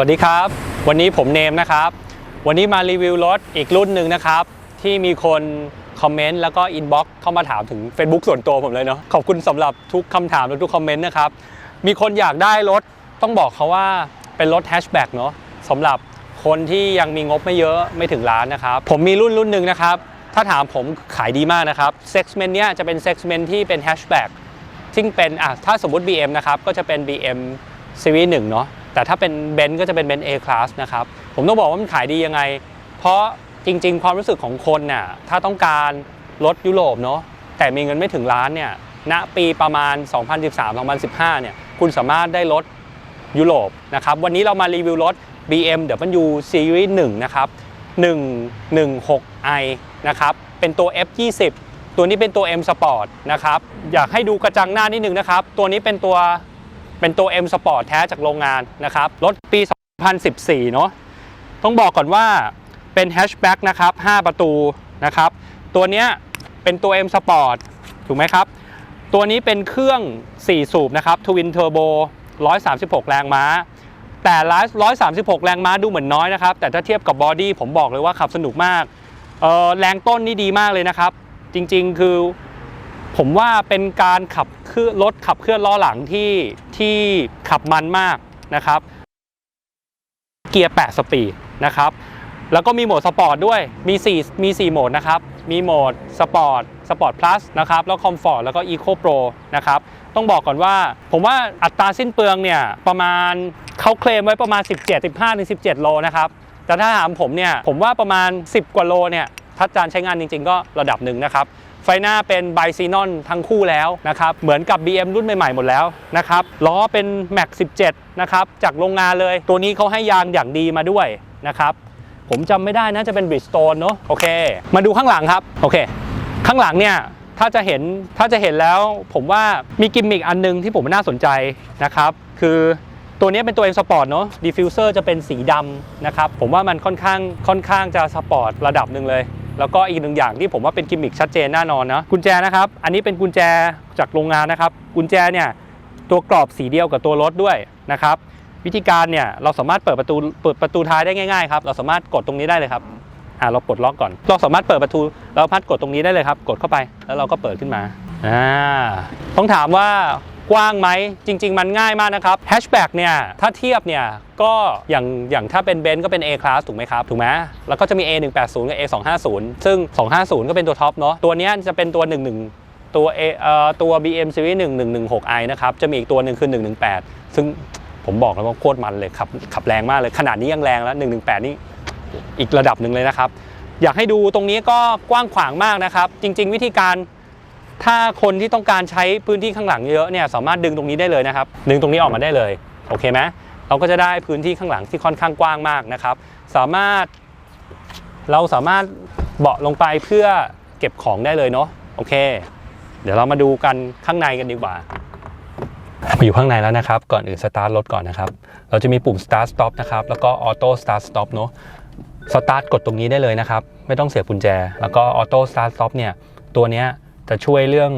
วัสดีครับ วันนี้ผมเนมนะครับ วันนี้มารีวิวรถอีกรุ่นหนึ่งนะครับ ที่มีคนคอมเมนต์แล้วก็อินบ็อกซ์เข้ามาถามถึง Facebook ส่วนตัวผมเลยเนาะขอบคุณสำหรับทุกคำถามและทุกคอมเมนต์นะครับ มีคนอยากได้รถต้องบอกเขาว่าเป็นรถแฮชแบ็กเนาะสำหรับคนที่ยังมีงบไม่เยอะไม่ถึงล้านนะครับ ผมมีรุ่นรุ่นหนึ่งนะครับ ถ้าถามผมขายดีมากนะครับเซ็กเมนต์เนี้ยจะเป็นเซ็กเมนต์ที่เป็นแฮชแบ็กซึ่งเป็นอะถ้าสมมติ BM นะครับก็จะเป็น BM Series 1เนาะ แต่ถ้าเป็น b e n z ก็จะเป็น b e n z A Class นะครับ ผมต้องบอกว่ามันขายดียังไง เพราะจริง ๆ ความรู้สึกของคนน่ะถ้าต้องการรถยุโรปเนาะแต่มีเงินไม่ถึงล้านเนี่ยณปีประมาณ 2013-2015 เนี่ยคุณสามารถได้รถยุโรปนะครับ วันนี้เรามารีวิวรถ BMW Series 1 นะครับ 116i นะครับ เป็นตัว F20 ตัวนี้เป็นตัว M Sport นะครับ อยากให้ดูกระจังหน้านิดนึงนะครับ ตัวนี้เป็นตัว เป็นตัว M Sport แท้จากโรงงานนะครับ รถปี 2014 เนาะต้องบอกก่อนว่าเป็นแฮชแบ็กนะครับ 5 ประตูนะครับ ตัวเนี้ยเป็นตัว M Sport ถูกไหมครับ ตัวนี้เป็นเครื่อง 4 สูบนะครับ Twin Turbo 136 แรงม้า แต่136 แรงม้าดูเหมือนน้อยนะครับ แต่ถ้าเทียบกับบอดี้ผมบอกเลยว่าขับสนุกมากเอ่อแรงต้นนี่ดีมากเลยนะครับ จริงๆ คือ ผมว่าเป็นการขับเคลื่อนรถขับเคลื่อนล้อหลังที่ที่ขับมันมากนะครับ เกียร์ 8 สปีดนะครับ แล้วก็มีโหมดสปอร์ตด้วย มี 4 มี 4 โหมดนะครับ มีโหมดสปอร์ต สปอร์ตพลัสนะครับ แล้วคอมฟอร์ต แล้วก็อีโคโปรนะครับ ต้องบอกก่อนว่า ผมว่าอัตราสิ้นเปลืองเนี่ยประมาณเขาเคลมไว้ประมาณ 17 15ถึง17 โลนะครับ แต่ถ้าถามผมเนี่ย ผมว่าประมาณ 10 กว่าโลเนี่ย ถ้าการใช้งานจริง ๆ ก็ระดับหนึ่งนะครับ ไฟหน้าเป็นไบซีนอนทั้งคู่แล้วนะครับ เหมือนกับ BM รุ่นใหม่ ๆ หมดแล้วนะครับ ล้อเป็น Max 17 นะครับ จากโรงงานเลย ตัวนี้เขาให้ยางอย่างดีมาด้วยนะครับ ผมจำไม่ได้นะจะเป็น Bridgestone เนอะโอเค มาดูข้างหลังครับ โอเค ข้างหลังเนี่ยถ้าจะเห็นถ้าจะเห็นแล้วผมว่ามีกิมมิกอันหนึงที่ผมน่าสนใจนะครับ คือตัวนี้เป็นตัว M Sport เนอะ Diffuser จะเป็นสีดำนะครับ ผมว่ามันค่อนข้างค่อนข้างจะสปอร์ตระดับหนึ่งเลย แล้วก็อีกหนึ่งอย่างที่ผมว่าเป็นกิมมิคชัดเจนแน่นอนนะกุญแจนะครับอันนี้เป็นกุญแจจากโรงงานนะครับ กุญแจเนี่ยตัวกรอบสีเดียวกับตัวรถด้วยนะครับวิธีการเนี่ยเราสามารถเปิดประตูเปิดประตูท้ายได้ง่ายๆครับเราสามารถกดตรงนี้ได้เลยครับอ่าเราปลดล็อกก่อน เราสามารถเปิดประตูเราพัดกดตรงนี้ได้เลยครับ กดเข้าไปแล้วเราก็เปิดขึ้นมาอ่าต้องถามว่า กว้างไหมจริง ๆ มันง่ายมากนะครับแฮชแบ็กเนี่ยถ้าเทียบเนี่ยก็อย่างอย่างถ้าเป็นเบนซ์ก็เป็น A class ถูกไหมครับ ถูกไหมแล้วก็จะมี A 1 8 0กับ A 2 5 0ซึ่ง 250 ก็เป็นตัวท็อปเนาะตัวนี้จะเป็นตัว 11 ตัว A เอ่อตัว BM Series 1116i นะครับจะมีอีกตัวหนึ่งคือ 118 ซึ่งผมบอกแล้วว่าโคตรมันเลยขับขับแรงมากเลยขนาดนี้ยังแรงแล้ว 118 นี่อีกระดับหนึ่งเลยนะครับอยากให้ดูตรงนี้ก็กว้างขวางมากนะครับ จริง ๆ วิธีการ ถ้าคนที่ต้องการใช้พื้นที่ข้างหลังเยอะเนี่ยสามารถดึงตรงนี้ได้เลยนะครับ ดึงตรงนี้ออกมาได้เลยโอเคไหมเราก็จะได้พื้นที่ข้างหลังที่ค่อนข้างกว้างมากนะครับ สามารถ เราสามารถเบาะลงไปเพื่อเก็บของได้เลยเนาะโอเค เดี๋ยวเรามาดูกันข้างในกันดีกว่ามาอยู่ข้างในแล้วนะครับ ก่อนอื่นสตาร์ทรถก่อนนะครับ เราจะมีปุ่ม start stop นะครับ แล้วก็ auto start stop เนอะสตาร์ทกดตรงนี้ได้เลยนะครับ ไม่ต้องเสียบกุญแจ แล้วก็ auto start stop เนี่ย ตัวเนี้ย จะช่วยเรื่อง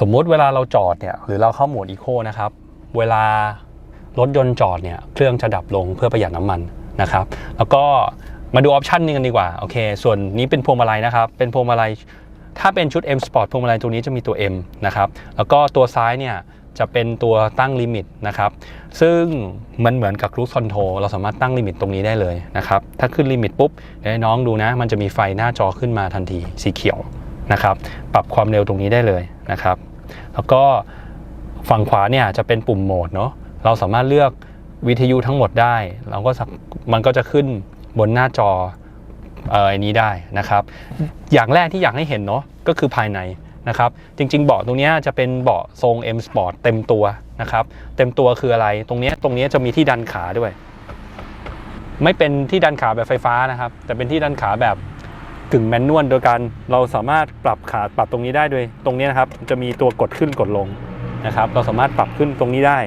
สมมุติเวลาเราจอดเนี่ยหรือเราเข้าโหมด eco นะครับ เวลารถยนต์จอดเนี่ยเครื่องจะดับลงเพื่อประหยัดน้ำมันนะครับ แล้วก็มาดูออปชันนึงกันดีกว่าโอเค ส่วนนี้เป็นพวงมาลัยนะครับ เป็นพวงมาลัยถ้าเป็นชุด M Sport พวงมาลัยตัวนี้จะมีตัว M นะครับ แล้วก็ตัวซ้ายเนี่ยจะเป็นตัวตั้งลิมิตนะครับ ซึ่งมันเหมือนกับ Cruise Control เราสามารถตั้งลิมิตตรงนี้ได้เลยนะครับ ถ้าขึ้นลิมิตปุ๊บเดี๋ยวน้องดูนะ มันจะมีไฟหน้าจอขึ้นมาทันทีสีเขียว นะครับ ปรับความเร็วตรงนี้ได้เลยนะครับ แล้วก็ฝั่งขวาเนี่ยจะเป็นปุ่มโหมดเนาะเราสามารถเลือกวิทยุทั้งหมดได้ เราก็มันก็จะขึ้นบนหน้าจอเอ่ออันนี้ได้นะครับ อย่างแรกที่อยากให้เห็นเนาะก็คือภายในนะครับ จริง ๆ เบาะตรงนี้จะเป็นเบาะทรง M Sport เต็มตัวนะครับ เต็มตัวคืออะไร ตรงนี้ตรงนี้จะมีที่ดันขาด้วย ไม่เป็นที่ดันขาแบบไฟฟ้านะครับ แต่เป็นที่ดันขาแบบ กึ่งแมนนวลโดยการเราสามารถปรับขาปรับตรงนี้ได้ด้วยตรงนี้นะครับจะมีตัวกดขึ้นกดลงนะครับ เราสามารถปรับขึ้นตรงนี้ได้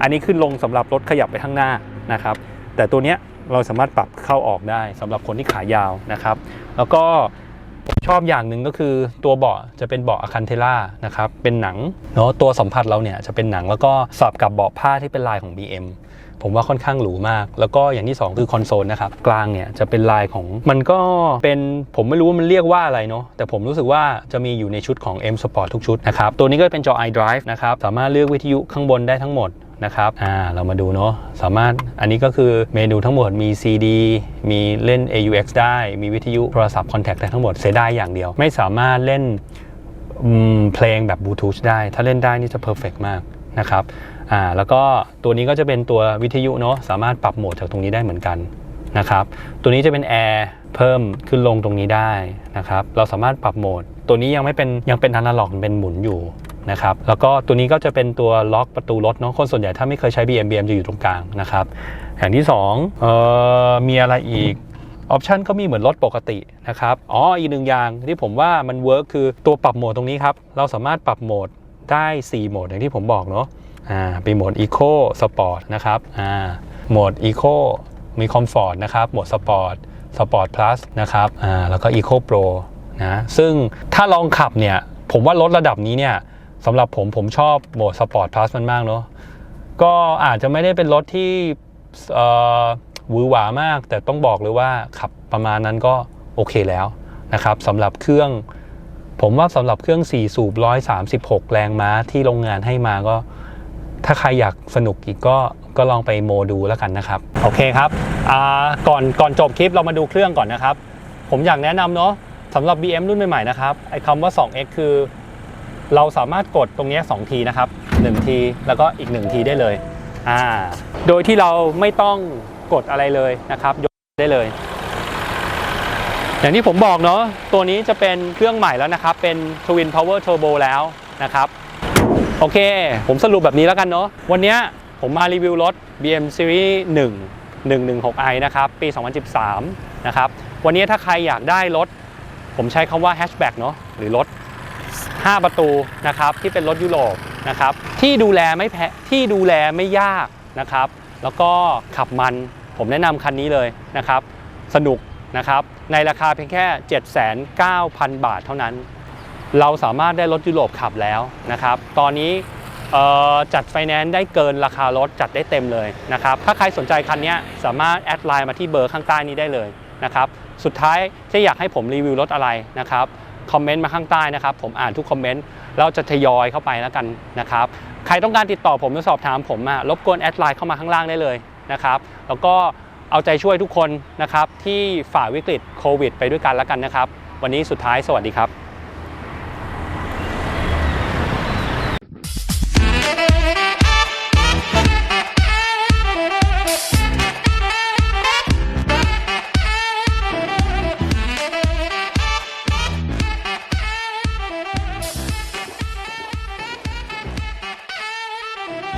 อันนี้ขึ้นลงสำหรับรถขยับไปข้างหน้านะครับ แต่ตัวเนี้ยเราสามารถปรับเข้าออกได้สำหรับคนที่ขายาวนะครับ แล้วก็ผมชอบอย่างหนึ่งก็คือตัวเบาะจะเป็นเบาะอะคันเทล่านะครับเป็นหนังเนาะตัวสัมผัสเราเนี่ยจะเป็นหนังแล้วก็สับกับเบาะผ้าที่เป็นลายของ BM ผมว่าค่อนข้างหรูมาก แล้วก็อย่างที่ 2 คือคอนโซลนะครับ กลางเนี่ยจะเป็นลายของมันก็เป็นผมไม่รู้ว่ามันเรียกว่าอะไรเนาะแต่ผมรู้สึกว่าจะมีอยู่ในชุดของ M Sport ทุกชุดนะครับ ตัวนี้ก็เป็นจอ iDrive นะครับ สามารถเลือกวิทยุข้างบนได้ทั้งหมดนะครับ อ่า เรามาดูเนาะ สามารถ อันนี้ก็คือเมนูทั้งหมด มี CD มีเล่น AUX ได้ มีวิทยุ โทรศัพท์คอนแทคได้ทั้งหมด เสียไดายอย่างเดียว ไม่สามารถเล่นเพลงแบบบลูทูธได้ ถ้าเล่นได้นี่จะเพอร์เฟกมาก นะครับอ่าแล้วก็ตัวนี้ก็จะเป็นตัววิทยุเนาะสามารถปรับโหมดจากตรงนี้ได้เหมือนกันนะครับตัวนี้จะเป็นแอร์เพิ่มขึ้นลงตรงนี้ได้นะครับเราสามารถปรับโหมด ตัวนี้ยังไม่เป็นยังเป็นอนาล็อกเป็นหมุนอยู่นะครับแล้วก็ตัวนี้ก็จะเป็นตัวล็อกประตูรถเนาะคนส่วนใหญ่ถ้าไม่เคยใช้ BM BM จะอยู่ตรงกลางนะครับอย่างที่2เอ่อมีอะไรอีกออปชันก็มีเหมือนรถปกตินะครับ อ๋อ อีกหนึ่งอย่างที่ผมว่ามันเวิร์กคือตัวปรับโหมดตรงนี้ครับ เราสามารถปรับโหมด ได้ 4 โหมดอย่างที่ผมบอกเนาะอ่าเป็นโหมด Eco Sport นะครับอ่าโหมด Eco มี Comfort นะครับ โหมด Sport Sport Plus นะครับอ่าแล้วก็ Eco Pro นะซึ่งถ้าลองขับเนี่ย ผมว่ารถระดับนี้เนี่ยสำหรับผมผมชอบโหมด Sport Plus มันมากเนาะก็อาจจะไม่ได้เป็นรถที่เอ่อหวือหวามาก แต่ต้องบอกเลยว่าขับประมาณนั้นก็โอเคแล้วนะครับสำหรับเครื่อง ผมว่าสำหรับเครื่อง 4 สูบ 136 แรงม้าที่โรงงานให้มาก็ ถ้าใครอยากสนุกอีกก็ก็ลองไปโมดูแล้วกันนะครับ โอเคครับอ่าก่อนก่อนจบคลิปเรามาดูเครื่องก่อนนะครับ ผมอยากแนะนำเนาะสำหรับ BM รุ่นใหม่ๆนะครับไอ้คำว่า 2x คือ เราสามารถกดตรงนี้2ทีนะครับ 1 ทีแล้วก็อีก 1 ทีได้เลยอ่าโดยที่เราไม่ต้องกดอะไรเลยนะครับ ยกได้เลย อย่างที่ผมบอกเนาะตัวนี้จะเป็นเครื่องใหม่แล้วนะครับ เป็น Twin Power Turbo แล้วนะครับ โอเค ผมสรุปแบบนี้แล้วกันเนาะวันนี้ผมมารีวิวรถ BM Series 1 116i นะครับ ปี 2013 นะครับ วันนี้ถ้าใครอยากได้รถ ผมใช้คำว่า hatchback เนาะหรือรถ 5 ประตูนะครับ ที่เป็นรถยุโรปนะครับ ที่ดูแลไม่แพ้ที่ดูแลไม่ยากนะครับ แล้วก็ขับมันผมแนะนำคันนี้เลยนะครับ สนุก นะครับในราคาเพียงแค่ 79,000 บาทเท่านั้น เราสามารถได้รถยุโรปขับแล้วนะครับ ตอนนี้จัดไฟแนนซ์ได้เกินราคารถจัดได้เต็มเลยนะครับ ถ้าใครสนใจคันนี้สามารถแอดไลน์มาที่เบอร์ข้างใต้นี้ได้เลยนะครับ สุดท้ายถ้าอยากให้ผมรีวิวรถอะไรนะครับคอมเมนต์มาข้างใต้นะครับ ผมอ่านทุกคอมเมนต์เราจะทยอยเข้าไปแล้วกันนะครับ ใครต้องการติดต่อผมหรือสอบถามผมอะรบกวนแอดไลน์เข้ามาข้างล่างได้เลยนะครับ แล้วก็ เอาใจช่วยทุกคนนะครับที่ฝ่าวิกฤตโควิด ไปด้วยกันแล้วกันนะครับ วันนี้สุดท้ายสวัสดีครับ